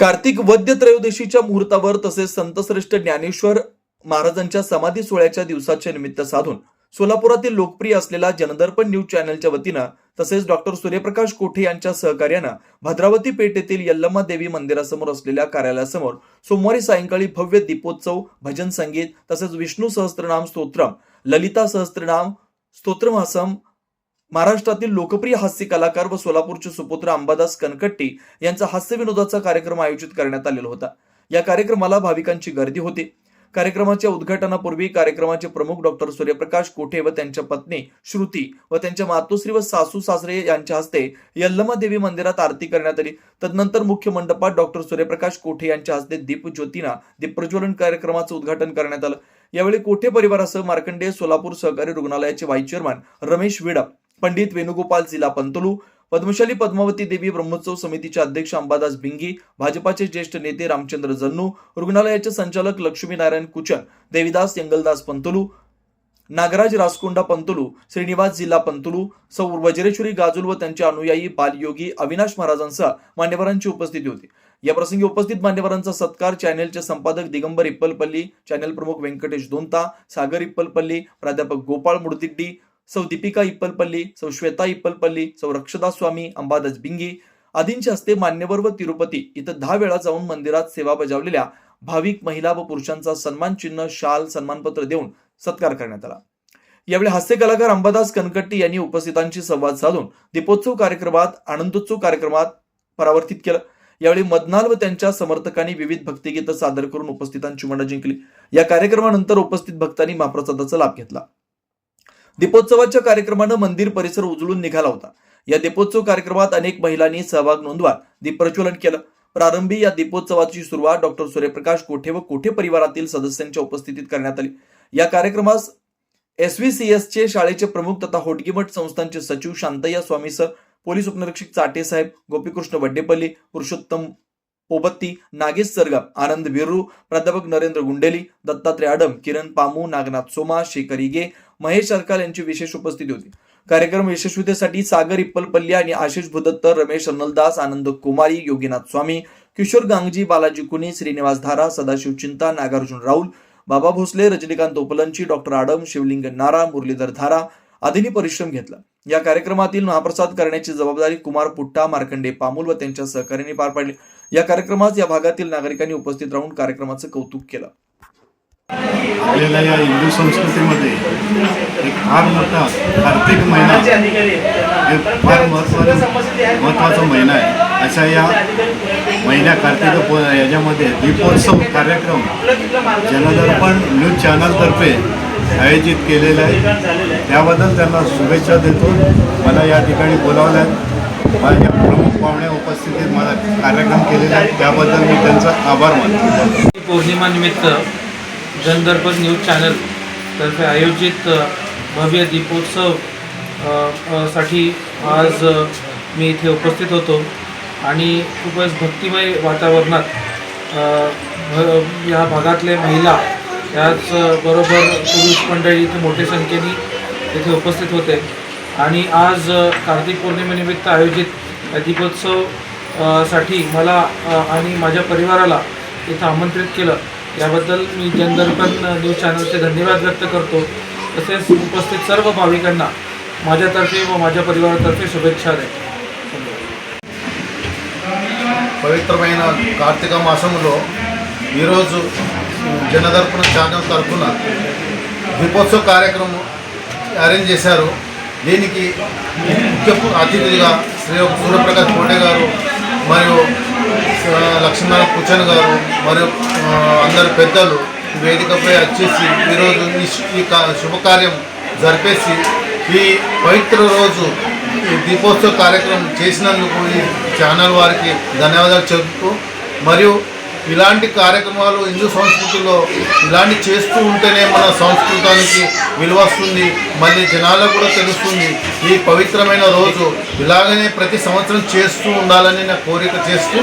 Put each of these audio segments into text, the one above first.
कार्तिक वद्य त्रयोदशीच्या मुहूर्तावर तसेच संतश्रेष्ठ ज्ञानेश्वर महाराजांच्या समाधी सोहळ्याच्या दिवसाचे निमित्त साधून सोलापुरातील लोकप्रिय असलेला जनदर्पण न्यूज चॅनलच्या वतीनं तसेच डॉक्टर सूर्यप्रकाश कोठे यांच्या सहकार्यानं भद्रावती पेठ येथील यल्लम्मा देवी मंदिरासमोर असलेल्या कार्यालयासमोर सोमवारी सायंकाळी भव्य दीपोत्सव भजन संगीत तसेच विष्णू सहस्त्रनाम स्तोत्रम ललिता सहस्त्रनाम स्तोत्रमासम महाराष्ट्रातील लोकप्रिय हास्य कलाकार व सोलापूरचे सुपुत्र अंबादास कनकट्टी यांचा हास्य विनोदाचा कार्यक्रम आयोजित करण्यात आलेला होता. या कार्यक्रमाला भाविकांची गर्दी होती. कार्यक्रमाच्या उद्घाटनापूर्वी कार्यक्रमाचे प्रमुख डॉक्टर सूर्यप्रकाश कोठे व त्यांच्या पत्नी श्रुती व त्यांच्या मातोश्री व सासू सासरे यांच्या हस्ते यल्लमा देवी मंदिरात आरती करण्यात आली. तदनंतर मुख्य मंडपात डॉक्टर सूर्यप्रकाश कोठे यांच्या हस्ते दीप ज्योतीना दीपप्रज्वलन कार्यक्रमाचं उद्घाटन करण्यात आलं. यावेळी कोठे परिवारासह मार्कंडेय सोलापूर सहकारी रुग्णालयाचे व्हाईस चेअरमन रमेश विडा पंडित वेणुगोपाल जिला पंतलू पद्मशाली पद्मावती देवी ब्रह्मोत्सव समितीचे अध्यक्ष अंबादास भिंगी भाजपाचे ज्येष्ठ नेते रामचंद्र जन्नू रुग्णालयाचे संचालक लक्ष्मीनारायण कुचर देविदास यंगलदास पंतलू नागराज रासकोंडा पंतलू श्रीनिवास जिल्हा पंतलू सौ वज्रेश्वरी गाजुल व त्यांचे अनुयायी बालयोगी अविनाश महाराजांसह मान्यवरांची उपस्थिती होती. या प्रसंगी उपस्थित मान्यवरांचा सत्कार चॅनेलचे संपादक दिगंबर इप्पलपल्ली चॅनेल प्रमुख व्यंकटेश दोंता सागर इप्पलपल्ली प्राध्यापक गोपाळ मुडतिड्डी सौ दीपिका इप्पलपल्ली सौ श्वेता इप्पलपल्ली सौ रक्षदास स्वामी अंबादास बिंगी आदींच्या हस्ते मान्यवर व तिरुपती इथं दहा वेळा जाऊन मंदिरात सेवा बजावलेल्या भाविक महिला व पुरुषांचा सन्मान चिन्ह शाल सन्मानपत्र देऊन सत्कार करण्यात आला. यावेळी हास्य कलाकार अंबादास कनकट्टी यांनी उपस्थितांशी संवाद साधून दीपोत्सव कार्यक्रमात आनंदोत्सव कार्यक्रमात परावर्तित केलं. यावेळी मदनाल व त्यांच्या समर्थकांनी विविध भक्तिगीतं सादर करून उपस्थितांची मनं जिंकली. या कार्यक्रमानंतर उपस्थित भक्तांनी महाप्रसादाचा लाभ घेतला. दीपोत्सवाच्या कार्यक्रमानं मंदिर परिसर उजळून निघाला होता. या दीपोत्सव कार्यक्रमात अनेक महिलांनी सहभाग नोंदवा दीपप्रज्वलन केलं. प्रारंभी या दीपोत्सवाची सुरुवात डॉक्टर सूर्यप्रकाश कोठे व कोठे परिवारातील सदस्यांच्या उपस्थितीत करण्यात आली? या कार्यक्रमास एस व्ही सी एस चे शाळेचे प्रमुख तथा होटगीमठ संस्थांचे सचिव शांतय्या स्वामीसह पोलीस उपनिरीक्षक चाटे साहेब गोपीकृष्ण वड्डेपल्ली पुरुषोत्तम पोपत्ती नागेश सरगम आनंद बिर्रू प्राध्यापक नरेंद्र गुंडेली दत्तात्रय आडम किरण पामू नागनाथ सोमा शेखर इगे महेश अरकाल यांची विशेष उपस्थिती होती. कार्यक्रम यशस्वीतेसाठी सागर इप्पलपल्ली आणि आशिष भुदत्त रमेश अनलदास आनंद कुमारी योगीनाथ स्वामी किशोर गांगजी बालाजी कुनी श्रीनिवास धारा सदाशिव चिंता नागार्जुन राऊल बाबा भोसले रजनीकांत ओपलंची डॉक्टर आडम शिवलिंग नारा मुरलीधर धारा आदींनी परिश्रम घेतला. या कार्यक्रमातील महाप्रसाद करण्याची जबाबदारी कुमार पुट्टा मार्कंडे पामुल व त्यांच्या सहकार्याने पार पाडली. या कार्यक्रमात या भागातील नागरिकांनी उपस्थित राहून कार्यक्रमाचं कौतुक केलं. आलेल्या या हिंदू संस्कृतीमध्ये एक फार मोठा कार्तिक महिना हे फार महत्त्वाचा महत्त्वाचा महिना आहे. अशा या महिन्या कार्तिक याच्यामध्ये दीपोत्सव कार्यक्रम जनदर्पण न्यूज चॅनलतर्फे आयोजित केलेला आहे. त्याबद्दल त्यांना शुभेच्छा देतो. मला या ठिकाणी बोलावलं आहे. माझ्या प्रमुख पाहुण्या उपस्थितीत मला कार्यक्रम केलेला आहे. त्याबद्दल मी त्यांचा आभार मानतो. पौर्णिमानिमित्त जनदर्पण न्यूज चॅनल तर्फे आयोजित भव्य दीपोत्सवसाठी आज मी इथे उपस्थित होतो. आणि खूपच भक्तिमय वातावरणात या भागातले महिला याच बरोबर पुरुष मंडळी इथे मोठ्या संख्येने इथे उपस्थित होते. आणि आज अ, कार्तिक पौर्णिमेनिमित्त आयोजित या दीपोत्सव अ, साठी मला अ, आणि माझ्या परिवाराला इथं आमंत्रित केलं याबद्दल मी जनदर्पण न्यूज चॅनलचे धन्यवाद व्यक्त करतो तसेच उपस्थित सर्व भाविकांना माझ्यातर्फे व माझ्या परिवारातर्फे शुभेच्छा देतो పవిత్రమైన కార్తీక మాసంలో ఈరోజు జనదర్పణ ఛానల్ తరఫున దీపోత్సవ కార్యక్రమం అరేంజ్ చేశారు దీనికి ముఖ్య అతిథిగా శ్రీ సూర్యప్రకాష్ కోటే గారు మరియు ఆ, లక్ష్మీనారాయణ కుచన్ గారు మరియు అందరు పెద్దలు వేదికపై వచ్చేసి ఈరోజు ఈ శుభకార్యం జరిపేసి ఈ పవిత్ర రోజు దీపోత్సవ కార్యక్రమం చేసినందుకు ఈ ఛానల్ వారికి ధన్యవాదాలు చెబుతూ మరియు ఇలాంటి కార్యక్రమాలు హిందూ సంస్కృతిలో ఇలాంటి చేస్తూ ఉంటేనే మన సంస్కృతానికి విలువ వస్తుంది మళ్ళీ జనాలకు కూడా తెలుస్తుంది. ఈ పవిత్రమైన రోజు ఇలాగనే ప్రతి సంవత్సరం చేస్తూ ఉండాలని నా కోరిక చేస్తూ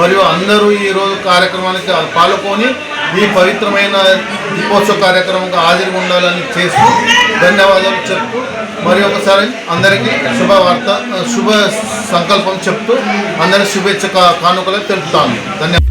మరియు అందరూ ఈ రోజు కార్యక్రమానికి పాల్గొని ఈ పవిత్రమైన దీపోత్సవ కార్యక్రమంగా హాజరు ఉండాలని చేస్తూ ధన్యవాదాలు చెప్తూ మరి ఒకసారి అందరికీ శుభవార్త శుభ సంకల్పం చెప్తూ అందరి శుభేచ్ఛ కానుకలు తెలుపుతాను. ధన్యవాదాలు.